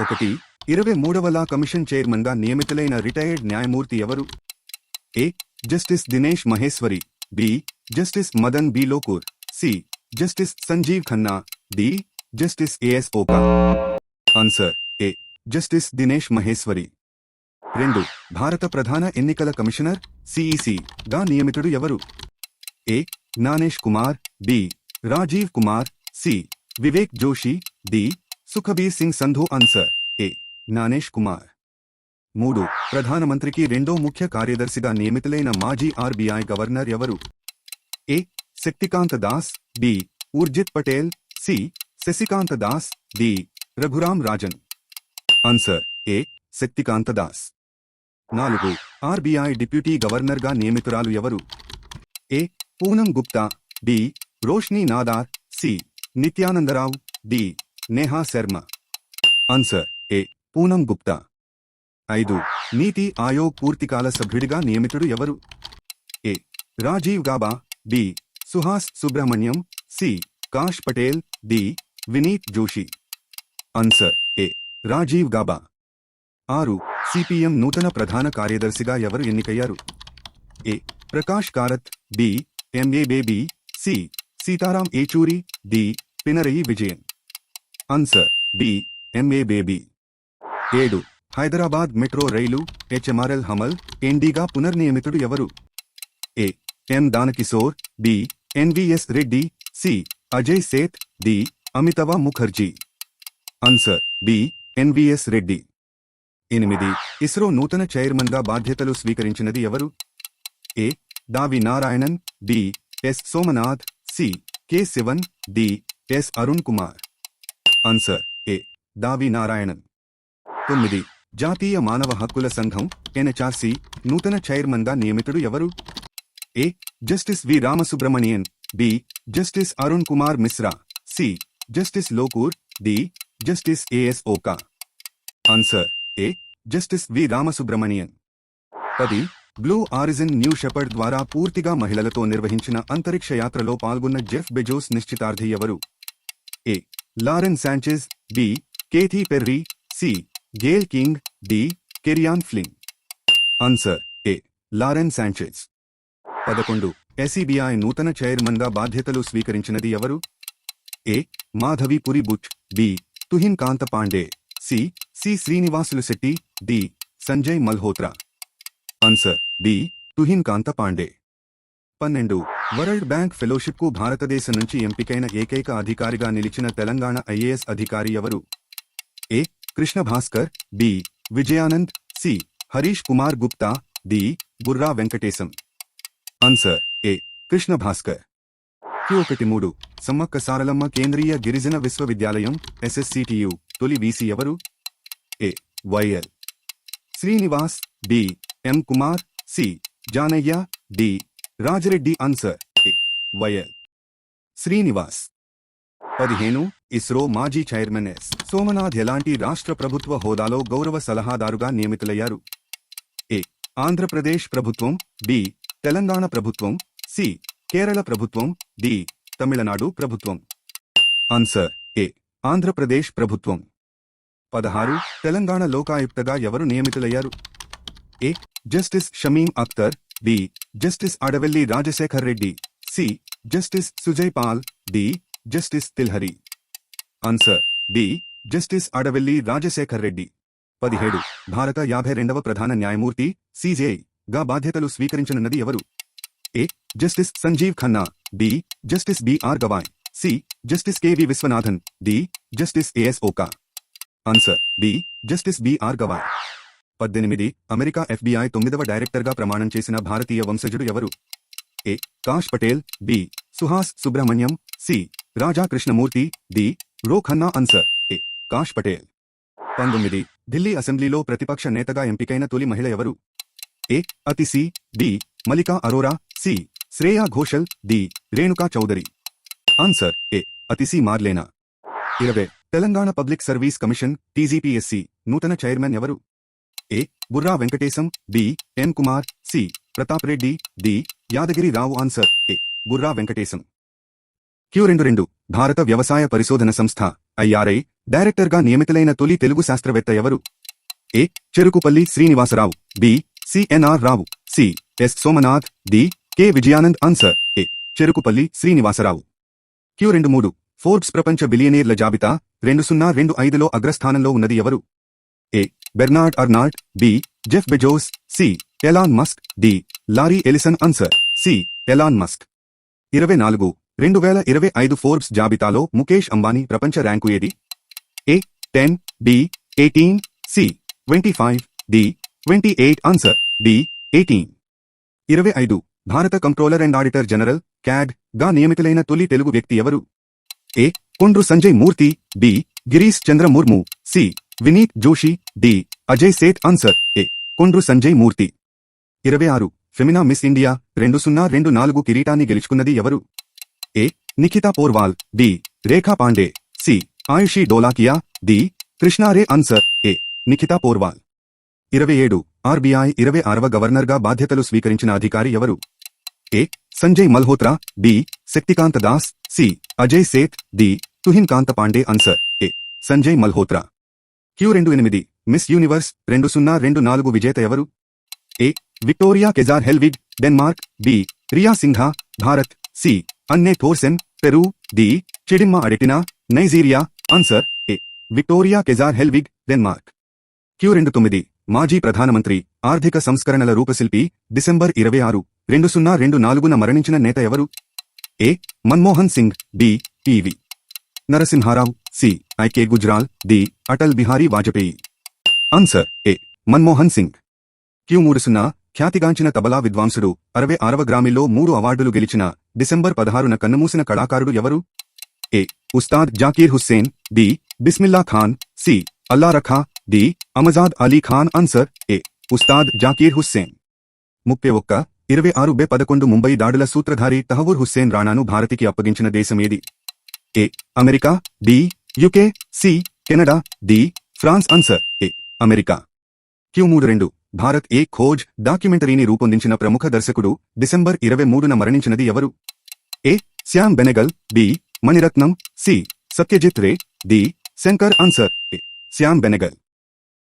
ఒకటి ఇరవై మూడవ లా కమిషన్ చైర్మన్గా నియమితులైన రిటైర్డ్ న్యాయమూర్తి ఎవరు? A justice Dinesh Maheshwari. B justice Madan B Lokur. C justice Sanjiv Khanna. D justice A S Oka. Answer A justice Dinesh Maheshwari. రెండు భారత ప్రధాన ఎన్నికల కమిషనర్ సిఈసి గా నియమితుడు ఎవరు? A Gyanesh Kumar. B Rajiv Kumar. C Vivek Joshi. D Sukhbir Singh Sandhu answer. A. Gyanesh Kumar. మూడు. ప్రధానమంత్రికి రెండో ముఖ్య కార్యదర్శిగా నియమితులైన మాజీ ఆర్బీఐ గవర్నర్ ఎవరు? A. Shaktikanta Das. B. Urjit Patel. C. Shashikanta Das. D. Raghuram Rajan. Answer. A. Shaktikanta Das. నాలుగు. RBI deputy గవర్నర్గా నియమితురాలు ఎవరు? A. Poonam Gupta. D Roshni Nadar. C. Nityanandarao. D. Neha Sharma. Answer A Poonam Gupta. ఐదు. నీతి ఆయోగ్ పూర్తికాల సభ్యుడిగా నియమితుడు ఎవరు? A Rajiv Gauba. B Suhas Subrahmanyam. C Kash Patel. D Vineet Joshi. Answer A Rajiv Gauba. ఆరు. CPM నూతన ప్రధాన కార్యదర్శిగా ఎవరు ఎన్నికయ్యారు? A Prakash Karat. B M A Baby C Sitaram Yechury. D Pinarayi Vijayan. Answer B M A Baby ఏడు. Hyderabad metro rail HMRL హమల్ ఎన్డీగా పునర్నియమితుడు ఎవరు? A M Danakishore B NVS Reddy C Ajay Seth D Amitava Mukherjee answer B NVS Reddy ఎనిమిది. ఇస్రో నూతన చైర్మన్గా బాధ్యతలు స్వీకరించినది ఎవరు? ఏ దావి Narayanan. B S. Somanath. C K. Sivan. D S. Arun Kumar. Answer A దావి నారాయణన్ తొమ్మిది. జాతీయ మానవ హక్కుల సంఘం ఎన్హెచ్ఆర్సి నూతన చైర్మన్గా నియమితుడు ఎవరు? A justice V. Ramasubramanian B justice Arun Kumar Mishra. C justice Lokur. D justice A S Oka. Answer A justice V. Ramasubramanian పది. బ్లూ ఆరిజిన్ న్యూ షెపర్డ్ ద్వారా పూర్తిగా మహిళలతో నిర్వహించిన అంతరిక్ష యాత్రలో పాల్గొన్న జెఫ్ బెజోస్ నిశ్చితార్థి ఎవరు? A Lauren Sanchez B. Katy Perry C. Gayle King D. కెరియాన్ fling answer A. Lauren Sanchez పదకొండు. ఎస్ఈబిఐ నూతన చైర్మన్గా బాధ్యతలు స్వీకరించినది ఎవరు? A. Madhabi Puri Buch B. Tuhin Kanta Pandey C. C. Srinivasulu Setty D. Sanjay Malhotra. Answer B. Tuhin Kanta Pandey. పన్నెండు. World bank ఫెలోషిప్కు భారతదేశం నుంచి ఎంపికైన ఏకైక అధికారిగా నిలిచిన తెలంగాణ ఐఏఎస్ అధికారి ఎవరు? A. Krishna Bhaskar B. Vijayanand C. Harish Kumar Gupta D. Burra Venkatesham. Answer A. Krishna Bhaskar Q ఒకటి మూడు సమ్మక్క సారలమ్మ కేంద్రీయ గిరిజన విశ్వవిద్యాలయం ఎస్ఎస్సిటియు తొలి వీసీ ఎవరు? A. Y L. Srinivas B. M. Kumar C. Janaiah D. Rajareddy answer. Y L Srinivas. పదిహేను ఇస్రో మాజీ chairman S. Somnath ఎలాంటి రాష్ట్ర ప్రభుత్వ హోదాలో గౌరవ సలహాదారుగా నియమితులయ్యారు? ఏ. ఆంధ్రప్రదేశ్ ప్రభుత్వం బి. తెలంగాణ ప్రభుత్వం సి. కేరళ ప్రభుత్వం డి. తమిళనాడు ప్రభుత్వం. ఆన్సర్ ఏ. ఆంధ్రప్రదేశ్ ప్రభుత్వం. పదహారు తెలంగాణ లోకాయుక్తగా ఎవరు నియమితులయ్యారు? A. Justice Shamim Akhtar B. Justice Adavelli Rajasekhar Reddy. C justice Sujoy Paul D justice Tilhari. Answer D justice Adavelli Rajasekhar Reddy. పదిహేడు భారత యాభై రెండవ ప్రధాన న్యాయమూర్తి సిజేఐ గా బాధ్యతలు స్వీకరించనున్నది ఎవరు? A justice Sanjiv Khanna B justice B R Gavai C justice K V Viswanathan D justice A S Oka. Answer D justice B R Gavai. పద్దెనిమిది అమెరికా ఎఫ్బిఐ తొమ్మిదవ డైరెక్టర్గా ప్రమాణం చేసిన భారతీయ వంశజుడు ఎవరు? A Kash Patel B Suhas Subrahmanyam C Raja Krishnamoorthi D Ro Khanna answer A Kash Patel. పంతొమ్మిది ఢిల్లీ అసెంబ్లీలో ప్రతిపక్ష నేతగా ఎంపికైన తొలి మహిళ ఎవరు? A Atishi D Malaika Arora C Shreya Ghoshal D Renuka Chowdhury. Answer A Atishi Marlena? ఇరవై Telangana public service commission TGPSC నూతన చైర్మన్ ఎవరు? A Burra Venkatesham B N Kumar C Pratap Reddy D. Yadagiri Rao answer A. Burra Venkatesham. Q రెండు రెండు భారత వ్యవసాయ పరిశోధన సంస్థ IRI డైరెక్టర్గా నియమితులైన తొలి తెలుగు శాస్త్రవేత్త ఎవరు? A. Cherukupalli Srinivasarao B. CNR Rao C. S. Somanath D. K. Vijayanand answer A. Cherukupalli Srinivasarao. Q రెండు మూడు ఫోర్బ్స్ ప్రపంచ బిలియనీర్ల జాబితా రెండు సున్నా రెండు ఐదులో అగ్రస్థానంలో ఉన్నది ఎవరు? A. Bernard Arnault B. Jeff Bezos C Elon Musk D Larry Ellison answer C Elon Musk ఇరవై నాలుగు రెండు వేల ఇరవై ఐదు ఫోర్బ్స్ జాబితాలో ముఖేష్ అంబానీ ప్రపంచ ర్యాంకు ఏది? A ten B eighteen C twenty five D twenty eight answer D eighteen ఇరవై ఐదు భారత కంట్రోలర్ అండ్ ఆడిటర్ జనరల్ క్యాడ్గా నియమితులైన తొలి తెలుగు వ్యక్తి ఎవరు? A Kondru Sanjay Murthy B Girish Chandra Murmu C Vineet Joshi D. Ajay Seth answer A Kondru Sanjay Murthy. ఇరవై ఆరు. ఫెమినా మిస్ ఇండియా రెండు సున్నా రెండు నాలుగు కిరీటాన్ని గెలుచుకున్నది ఎవరు? A Nikita Porwal D Rekha Pandey C. Ayushi Dholakia D. Krishnaray answer A Nikita Porwal. ఇరవై ఏడు. ఆర్బీఐ ఇరవై ఆరవ గవర్నర్గా బాధ్యతలు స్వీకరించిన అధికారి ఎవరు? A Sanjay Malhotra B. Shaktikanta Das C. Ajay Seth D. Tuhin Kanta Pandey answer A Sanjay Malhotra. Q రెండు ఎనిమిది. మిస్ యూనివర్స్ రెండు సున్నా రెండు నాలుగు విజేత ఎవరు? A. Victoria Kjaer Helvig Denmark B. Rhea Singha Bharat. C. Anne Thorsen Peru. D. Chidimma Adetshina Nigeria. Answer. A. Victoria Kjaer Helvig Denmark Q రెండు తొమ్మిది. మాజీ ప్రధానమంత్రి ఆర్థిక సంస్కరణల రూపశిల్పి డిసెంబర్ ఇరవై ఆరు రెండు సున్నా రెండు నాలుగున మరణించిన నేత ఎవరు? A. Manmohan Singh B. P V Narasimharao. C I K Gujral D Atal Bihari Vajpayee. Answer A Manmohan Singh. Q మూడు సున్నా ఖ్యాతిగాంచిన తబలా విద్వాంసుడు అరవై ఆరవ గ్రామీలో మూడు అవార్డులు గెలిచిన డిసెంబర్ పదహారున కన్నుమూసిన కళాకారుడు ఎవరు? A Ustad Zakir Hussain D Bismillah Khan C Alla Rakha D Amjad Ali Khan. Answer A Ustad Zakir Hussain. ముప్పై ఒక్క ఇరవై ఆరు బె పదకొండు ముంబై దాడుల సూత్రధారి తహవూర్ హుస్సేన్ రాణాను భారతికి అప్పగించిన దేశమేది A America D UK C Canada D France answer A America Q మూడు రెండు భారత్ ఏ ఖోజ్ డాక్యుమెంటరీని రూపొందించిన ప్రముఖ దర్శకుడు డిసెంబర్ ఇరవై మూడున మరణించినది ఎవరు? A Shyam Benegal B Maniratnam C Satyajit Ray D Shankar answer A Shyam Benegal